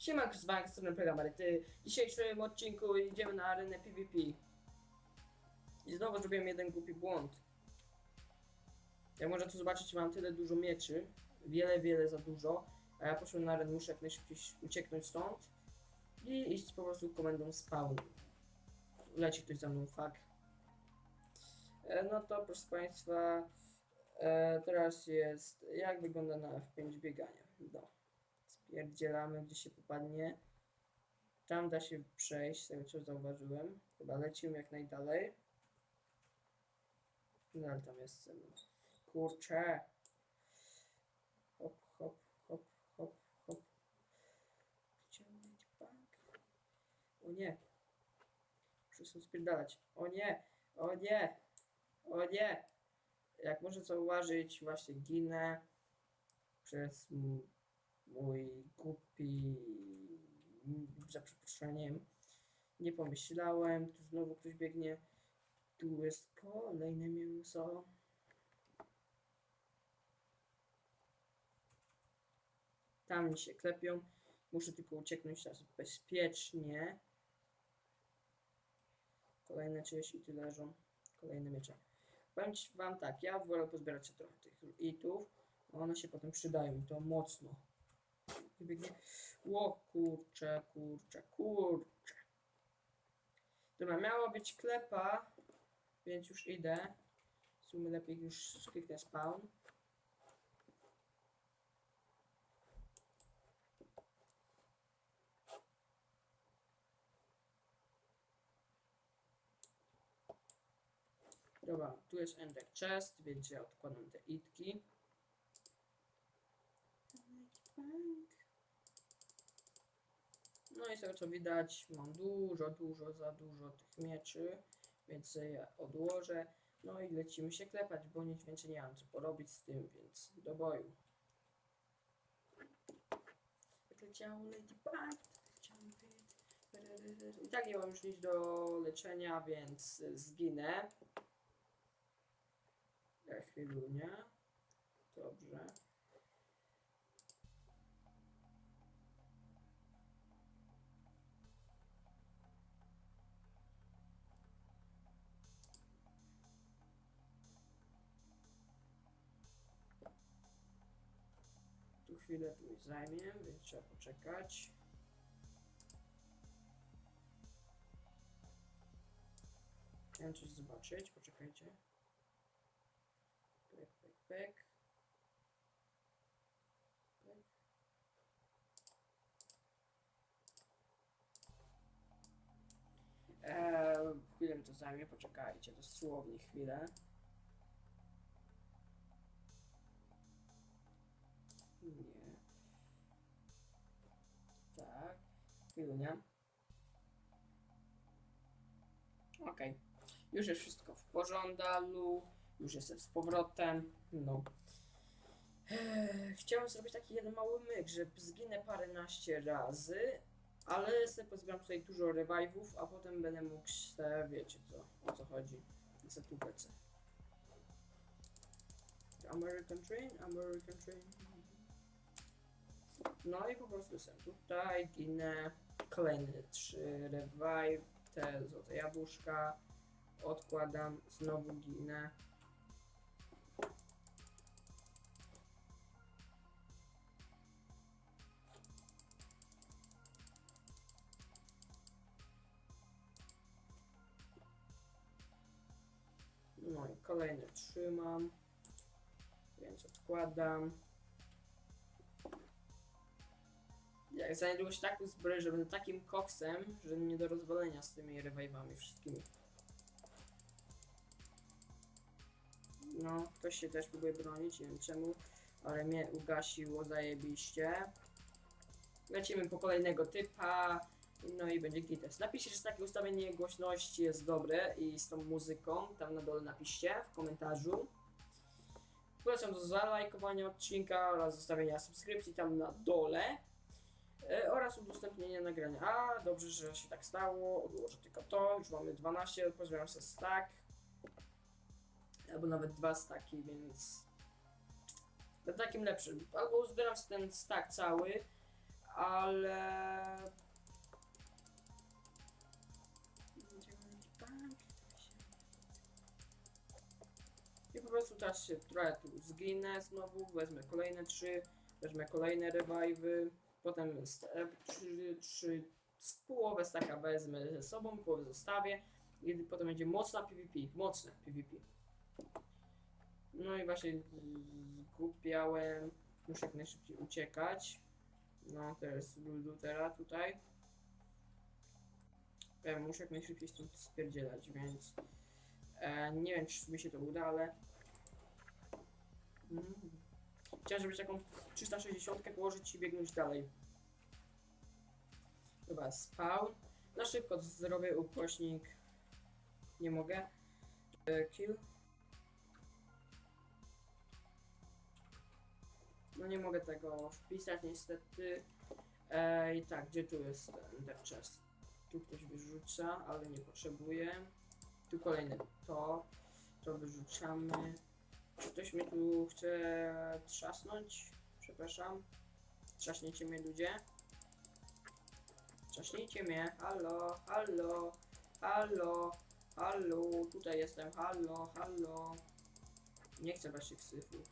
Siema, z wami strony programery. Ty, w dzisiejszym odcinku idziemy na arenę PvP. I znowu zrobiłem jeden głupi błąd. Jak można tu zobaczyć, mam tyle dużo mieczy. Wiele, wiele za dużo. A ja poszłem na arenę, muszę jak najszybciej ucieknąć stąd. I iść po prostu komendą spawn. Leci ktoś za mną, fuck. E, no to proszę Państwa, e, teraz jest, jak wygląda na F5 bieganie. No. Spierdzielamy, gdzie się popadnie. Tam da się przejść, tego co zauważyłem. Chyba lecimy jak najdalej. No ale tam jest. Kurczę. Hop, hop, hop, hop, hop. Wyciągnąć bank. O nie. Muszę sobie spierdalać. O nie. O nie. O nie. Jak może zauważyć, właśnie ginę przez mój głupi, za przeproszeniem, nie pomyślałem, tu znowu ktoś biegnie, tu jest kolejne mięso. Tam mi się klepią, muszę tylko ucieknąć teraz bezpiecznie. Kolejne czyjeś ity leżą, kolejne miecze. Powiem wam tak, ja wolę pozbierać się trochę tych itów, one się potem przydają i to mocno. Ło, kurczę, kurczę, kurczę. Dobra, miała być klepa, więc już idę. W sumie lepiej już kliknę spawn. Dobra, tu jest Ender Chest, więc ja odkładam te itki. No i z co widać, mam dużo, dużo, za dużo tych mieczy, więc je odłożę. No i lecimy się klepać, bo nic więcej nie mam co porobić z tym, więc do boju. Leciało Lady I tak nie mam już nic do leczenia, więc zginę. Ja chwilunie. Dobrze. Chwilę tu mi zajmie, więc trzeba poczekać. Chciałem coś zobaczyć, poczekajcie. Pek, pek, pek. Eee, chwilę mi to zajmie, poczekajcie, dosłownie chwilę. Chwilunia. Okej. Już jest wszystko w porządku. Już jestem z powrotem. No. Eee, Chciałem zrobić taki jeden mały myk, że zginę paręnaście razy, ale sobie pozbieram tutaj dużo revive'ów, a potem będę mógł se, wiecie co, o co chodzi. Za tu PC. American Train, American Train. No i po prostu jestem tutaj, ginę, kolejne trzy revive, te złote jabłuszka, odkładam, znowu ginę. No i kolejne trzymam, więc odkładam. Jak znajduję się taką zbroję, że będę takim koksem, że nie do rozwalenia z tymi rewajwami wszystkimi. No, ktoś się też próbuje bronić, nie wiem czemu, ale mnie ugasiło zajebiście. Lecimy po kolejnego typa, no i będzie gites. Napiszcie, że takie ustawienie głośności jest dobre i z tą muzyką, tam na dole napiszcie w komentarzu. Polecam do zalajkowania odcinka oraz zostawienia subskrypcji tam na dole oraz udostępnienia nagrania. A, dobrze, że się tak stało. Odłożę tylko to. Już mamy 12, pozbieram sobie stack. Albo nawet dwa staki, więc... Na takim lepszym. Albo uzbieram sobie ten stack cały, ale... I po prostu teraz się trochę tu zginę znowu, wezmę kolejne trzy, wezmę kolejne revive'y, potem st- e, trzy, trzy, z połowę staka wezmę ze sobą, połowę zostawię i potem będzie mocna PvP, mocne PvP. No i właśnie zgubiałem, muszę jak najszybciej uciekać. No to jest Lutera tutaj. E, muszę jak najszybciej stąd spierdzielać, więc e, nie wiem czy mi się to uda, ale mm. Chciałem żebyś taką 360 położyć i biegnąć dalej. Chyba spawn. Na szybko zrobię ukośnik. Nie mogę. E, kill. No nie mogę tego wpisać niestety. E, I tak, gdzie tu jest ten chest? Tu ktoś wyrzuca, ale nie potrzebuję. Tu kolejne to. To wyrzucamy. Ktoś mnie tu chce trzasnąć? Przepraszam. Trzaśniecie mnie ludzie? Trzaśnijcie mnie. Halo, halo, halo, halo. Tutaj jestem. Halo, halo. Nie chcę waszych syfów.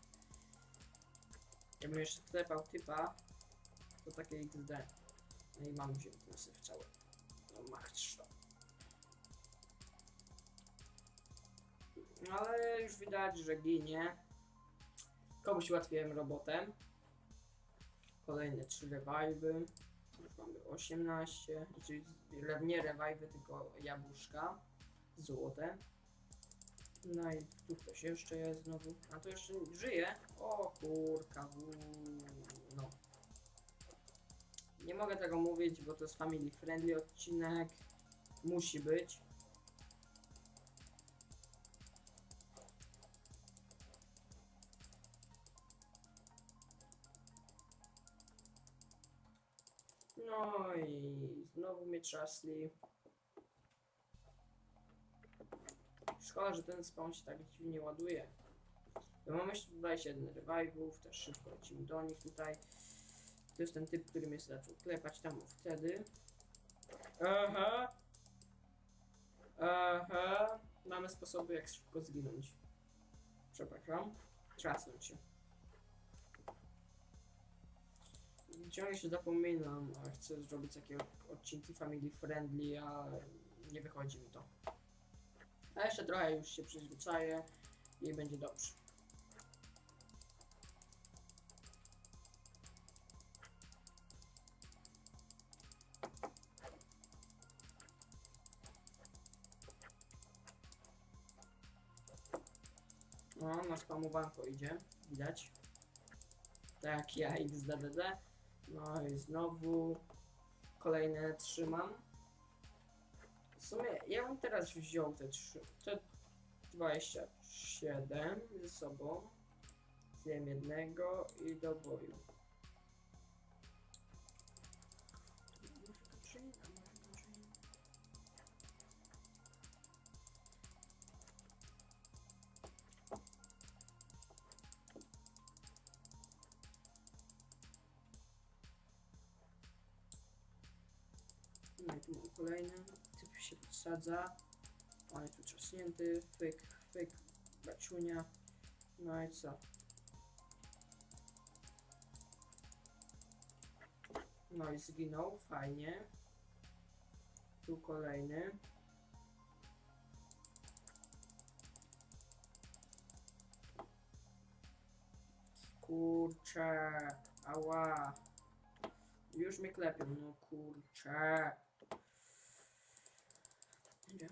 Jakbym jeszcze sklepał typa, to takie XD. No i mam wziąć ten syf cały. No mach to. Ale już widać, że ginie. Komuś ułatwiłem robotę. Kolejne 3 revive'y. Już mamy 18. Czyli re- nie revive'y, tylko jabłuszka. Złote. No i tu ktoś jeszcze jest znowu. A to jeszcze żyje. O kurka, no. Nie mogę tego mówić, bo to jest family friendly odcinek. Musi być. Trzasli. Szkoda, że ten spawn się tak dziwnie ładuje. Ja mam jeszcze 21 revivów, też szybko lecimy do nich tutaj. To jest ten typ, który mnie zaczął klepać tam wtedy. Aha. Aha. Mamy sposoby jak szybko zginąć. Przepraszam. Trzasnąć się. Ciągle się zapominam, a chcę zrobić takie odcinki family friendly, a nie wychodzi mi to. A jeszcze trochę już się przyzwyczaję i będzie dobrze. No, na spamowanko idzie, widać. Tak, ja XDDD. No i znowu kolejne trzymam. W sumie ja bym teraz wziął te trzy, te 27 ze sobą. Zjem jednego i do boju. No i tu mam kolejny. Typ się podsadza. Jest tu trzaśnięty. Fyk, fyk, baciunia. No i co? No i zginął, fajnie. Tu kolejny. Kurczę, ała. Już mnie klepią, no kurczę. Moje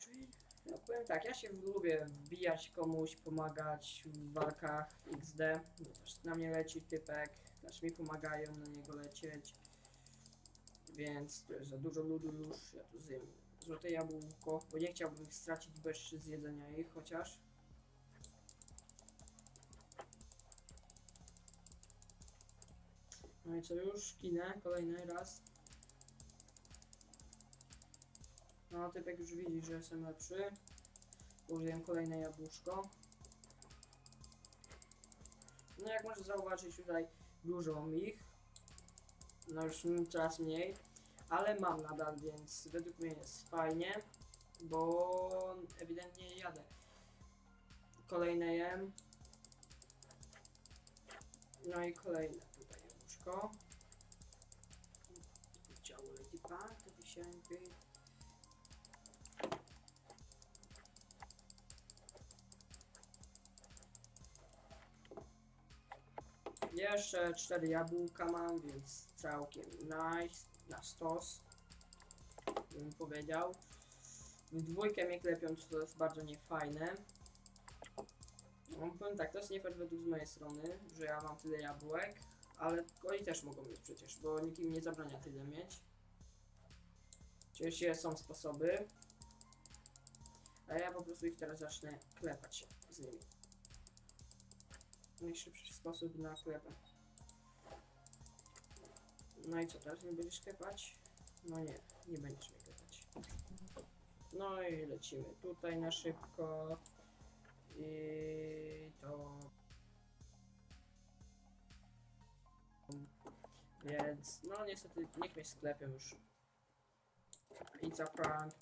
drzwi? No powiem tak, ja się lubię wbijać komuś, pomagać w walkach XD. No też na mnie leci typek, też mi pomagają na niego lecieć. Więc to jest za dużo ludu już. Ja tu zjem złote jabłko, bo nie chciałbym ich stracić bez zjedzenia ich chociaż. No i co już? Kinę kolejny raz. No, typek już widzi, że jestem lepszy. Użyłem kolejne jabłuszko. No jak możesz zauważyć tutaj dużo ich. No już coraz mniej, ale mam nadal, więc według mnie jest fajnie, bo ewidentnie jadę. Kolejne jem. No i kolejne tutaj jabłuszko. Ciało Lady Park, to wisienki. Jeszcze cztery jabłka mam, więc całkiem nice, na stos, bym powiedział. Dwójkę mnie klepią, co to jest bardzo niefajne. No, powiem tak, to jest nie fair według z mojej strony, że ja mam tyle jabłek, ale oni też mogą mieć przecież, bo nikt im nie zabrania tyle mieć. Oczywiście są sposoby, a ja po prostu ich teraz zacznę klepać się z nimi. Najszybszy sposób na klepę. No i co, teraz nie będziesz klepać? No nie, nie będziesz mnie klepać. No i lecimy tutaj na szybko. I to... Więc, no niestety, niech mnie sklepią już. I za prank.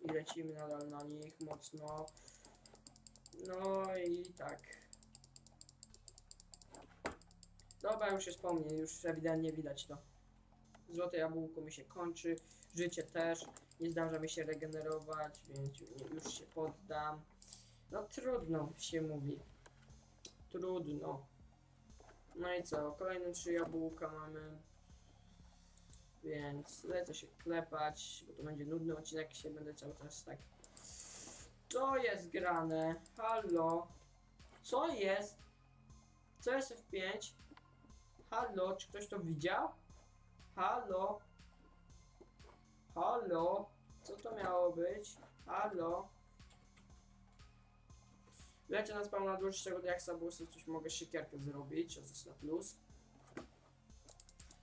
I lecimy nadal na nich mocno. No i tak. Dobra, już jest po mnie, już ewidentnie widać to. Złote jabłko mi się kończy, życie też, nie zdąża mi się regenerować, więc ju- już się poddam. No trudno się mówi. Trudno. No i co, kolejne trzy jabłka mamy. Więc lecę się klepać, bo to będzie nudny odcinek, się będę cały czas tak... Co jest grane? Halo? Co jest? Co jest F5? Halo, czy ktoś to widział? Halo? Halo? Co to miało być? Halo? Lecę na spawna dłuższego diaksa, bo coś mogę siekierkę zrobić, jest na plus.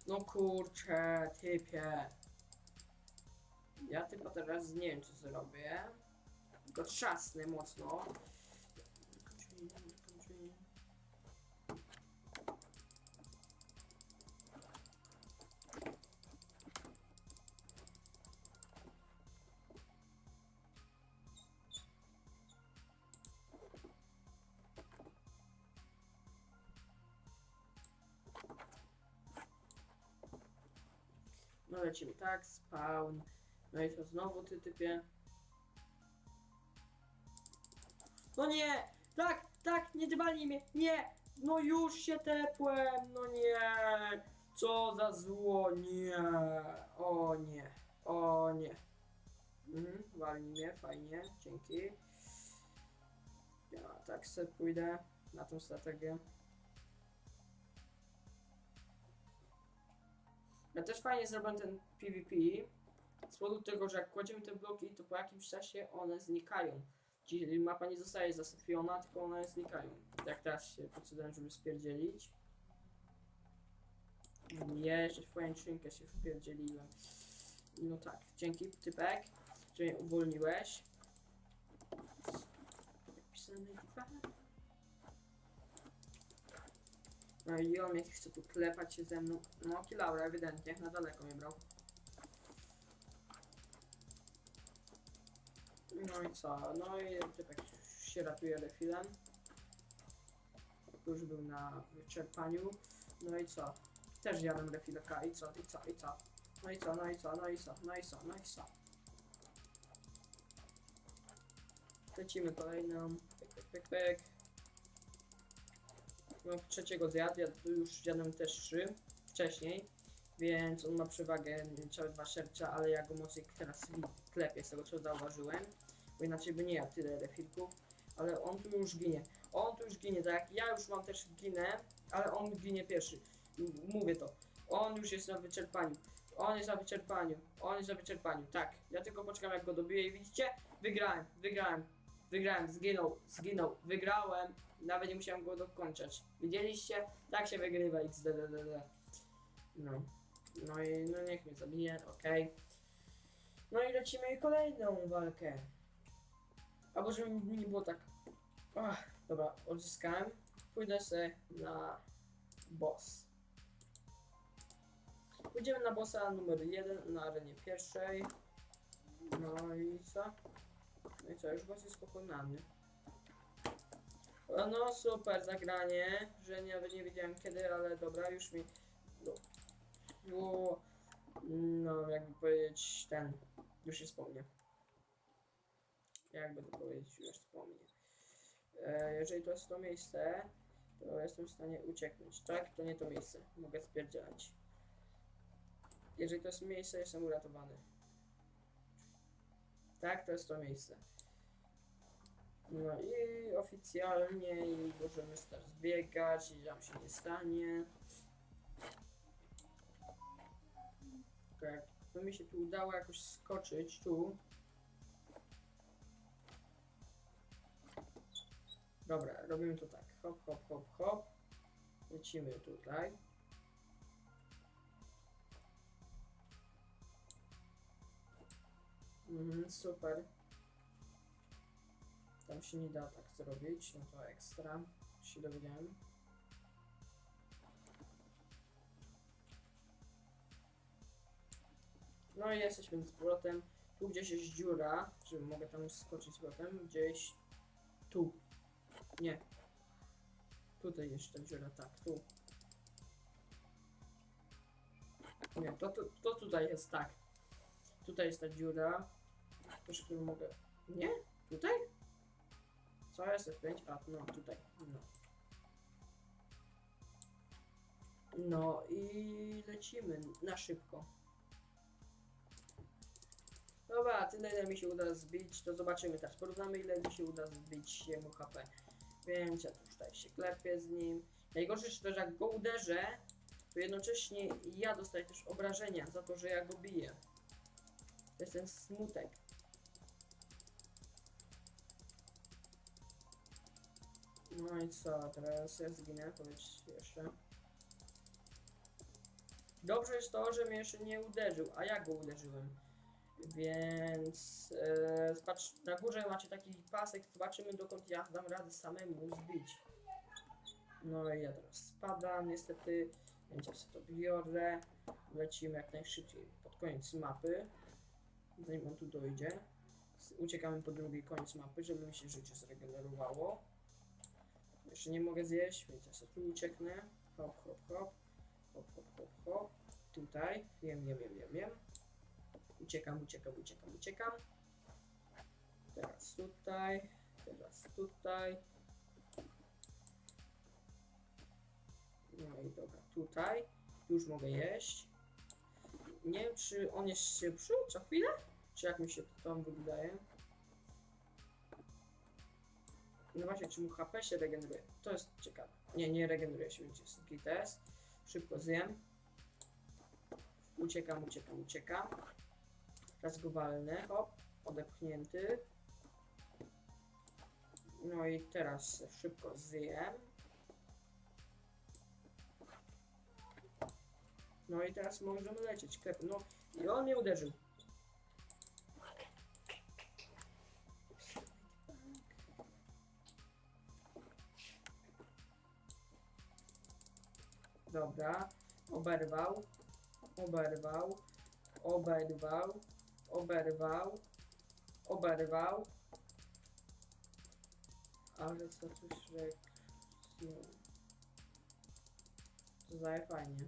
No kurczę, typie. Ja typa teraz nie wiem co zrobię. Tylko trzasnę mocno. Lecimy tak, spawn. No i to znowu ty typie. No nie! Tak, tak, nie dbali mnie! Nie! No już się tepłem! No nie! Co za zło! Nie! O nie! O nie! Mhm, walni mnie, fajnie, dzięki. Ja tak sobie pójdę na tą strategię. Ja też fajnie zrobiłem ten PvP z powodu tego, że jak kładziemy te bloki, to po jakimś czasie one znikają. Czyli mapa nie zostaje zasypiona, tylko one znikają. Jak teraz się procedowałem, żeby spierdzielić. Jeszcze swoją skrzynkę się wpierdzieliłem. No tak, dzięki typek, że mnie uwolniłeś. Pisany typek. No i on jak chce tu klepać się ze mną. No Kilaura ewidentnie, na daleko mnie brał. No i co? No i typek się ratuje refilem. Już był na wyczerpaniu. No i co? Też jadłem refileka i co? I co? I co? No i co? No i co? No i co? No i co? No i co? Lecimy kolejną. Pyk, pyk, pyk, pyk. No, trzeciego zjadł, ja tu już zjadłem też trzy wcześniej, więc on ma przewagę całe dwa serca, ale ja go mocniej teraz klepię z tego co zauważyłem, bo inaczej by nie jadł tyle refilków, ale on tu już ginie. On tu już ginie, tak ja już mam też ginę, ale on ginie pierwszy. Mówię to. On już jest na wyczerpaniu. On jest na wyczerpaniu. On jest na wyczerpaniu. Tak. Ja tylko poczekam jak go dobiję i widzicie? Wygrałem, wygrałem. Wygrałem, zginął, zginął, wygrałem. Nawet nie musiałem go dokończać. Widzieliście? Tak się wygrywa XDDD. No. No i no niech mnie zabije, okej. No i lecimy kolejną walkę. Albo żeby mi nie było tak. Ach, dobra, odzyskałem. Pójdę sobie na boss. Pójdziemy na bossa numer jeden na arenie pierwszej. No i co? No i co, już boss jest pokonany. No super zagranie, że nie, nie wiedziałem kiedy, ale dobra, już mi... No, było, no jakby powiedzieć, ten, już po mnie. Jakby to powiedzieć, już po mnie. E, jeżeli to jest to miejsce, to jestem w stanie ucieknąć. Tak, to nie to miejsce. Mogę spierdzielać. Jeżeli to jest miejsce, jestem uratowany. Tak, to jest to miejsce. No i oficjalnie i możemy teraz zbiegać i tam się nie stanie. Tak, to mi się tu udało jakoś skoczyć tu. Dobra, robimy to tak. Hop, hop, hop, hop. Lecimy tutaj. Mhm, super. Tam się nie da tak zrobić, no to ekstra. Się dowiedziałem. No i jesteśmy z powrotem. Tu gdzieś jest dziura, czy mogę tam skoczyć z powrotem? Gdzieś tu. Nie. Tutaj ta dziura, tak, tu. Nie, to, to, to tutaj jest tak. Tutaj jest ta dziura. Którą mogę. Nie? Tutaj? Co jest F5? A, no tutaj. No. No i lecimy na szybko. Dobra, tyle ile mi się uda zbić, to zobaczymy teraz. Porównamy ile mi się uda zbić jemu HP. Więc ja tu tutaj się klepię z nim. Najgorsze jest to, że jak go uderzę, to jednocześnie ja dostaję też obrażenia za to, że ja go biję. To jest ten smutek. No i co, teraz ja zginę, powiedz jeszcze. Dobrze jest to, że mnie jeszcze nie uderzył, a ja go uderzyłem. Więc e, na górze macie taki pasek, zobaczymy dokąd ja dam radę samemu zbić. No i ja teraz spadam niestety, więc ja sobie to biorę. Lecimy jak najszybciej pod koniec mapy, zanim on tu dojdzie. Uciekamy po drugi koniec mapy, żeby mi się życie zregenerowało. Jeszcze nie mogę zjeść, więc ja sobie tu ucieknę. Hop, hop, hop. Hop, hop, hop, hop. Tutaj. Jem, jem, jem, jem. Uciekam, uciekam, uciekam, uciekam. Teraz tutaj. Teraz tutaj. No i dobra, tutaj. Już mogę jeść. Nie wiem, czy on jest szybszy co chwilę? Czy jak mi się to tam wydaje? No właśnie, czy mu HP się regeneruje? To jest ciekawe. Nie, nie regeneruje się, więc jest GTS. Szybko zjem. Uciekam, uciekam, uciekam. Raz go walnę, hop, odepchnięty. No i teraz szybko zjem. No i teraz możemy lecieć. No i on mnie uderzył. Dobra, oberwał, oberwał, oberwał, oberwał, oberwał. Ale co tu szrek? To zaje fajnie.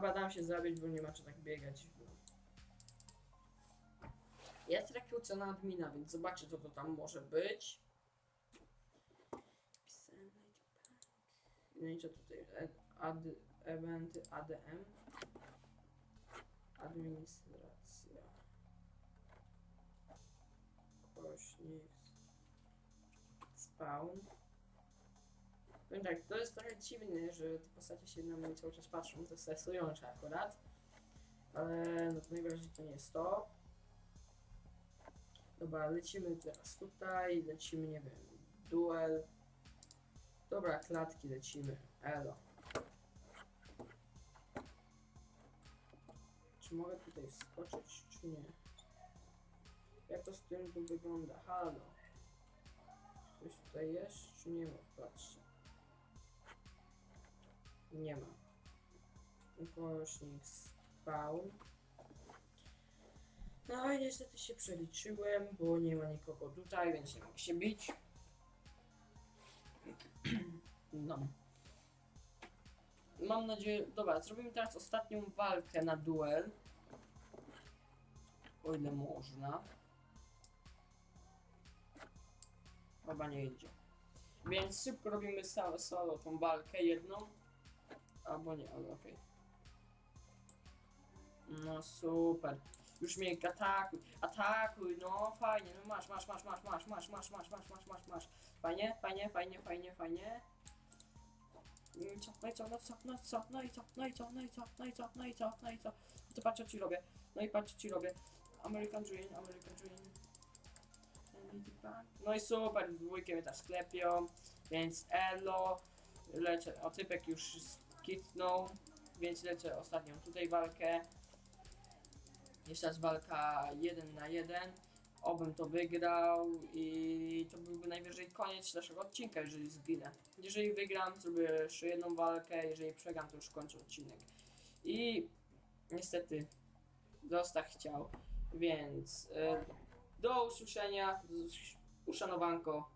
Dobra, dam się zabić, bo nie ma czy tak biegać. Jest rekrutacja admina, więc zobaczcie co to tam może być. No co tutaj? E- Ad, eventy ADM. Administracja. Kośnik. Spawn. Powiem tak, to jest trochę dziwne, że te postacie się na mnie cały czas patrzą, to jest stresujące akurat. Ale no to to nie jest to. Dobra, lecimy teraz tutaj, lecimy, nie wiem, duel. Dobra, klatki lecimy, elo. Czy mogę tutaj wskoczyć, czy nie? Jak to z tym tu wygląda? Halo. Ktoś tutaj jest, czy nie ma? Patrzcie. Nie ma. Ukośnik spawn. No i niestety się przeliczyłem, bo nie ma nikogo tutaj, więc nie mogę się bić. No. Mam nadzieję... Dobra, zrobimy teraz ostatnią walkę na duel. O ile można. Chyba nie idzie. Więc szybko robimy solo, solo tą walkę jedną. Albo nie, ale okej. No super. Już mnie atakuj, atakuj, no fajnie, no masz, masz, masz, masz, masz, masz, masz, masz, masz, masz, masz, masz. Fajnie, fajnie, fajnie, fajnie, fajnie. No i co, no i co, no co, no i co, no i co, no i co, no i co, no i co, no i co, no i co. No to patrz co ci robię, no i patrz co ci robię. American Dream, American Dream. No i super, w dwójkę mnie teraz sklepią, więc elo, lecę, o typek już skitnął, więc lecę ostatnią tutaj walkę. Jeszcze raz walka 1 na 1. Obym to wygrał i to byłby najwyżej koniec naszego odcinka, jeżeli zginę. Jeżeli wygram, zrobię jeszcze jedną walkę, jeżeli przegram, to już kończę odcinek. I niestety Zostach chciał, więc e, do usłyszenia, uszanowanko,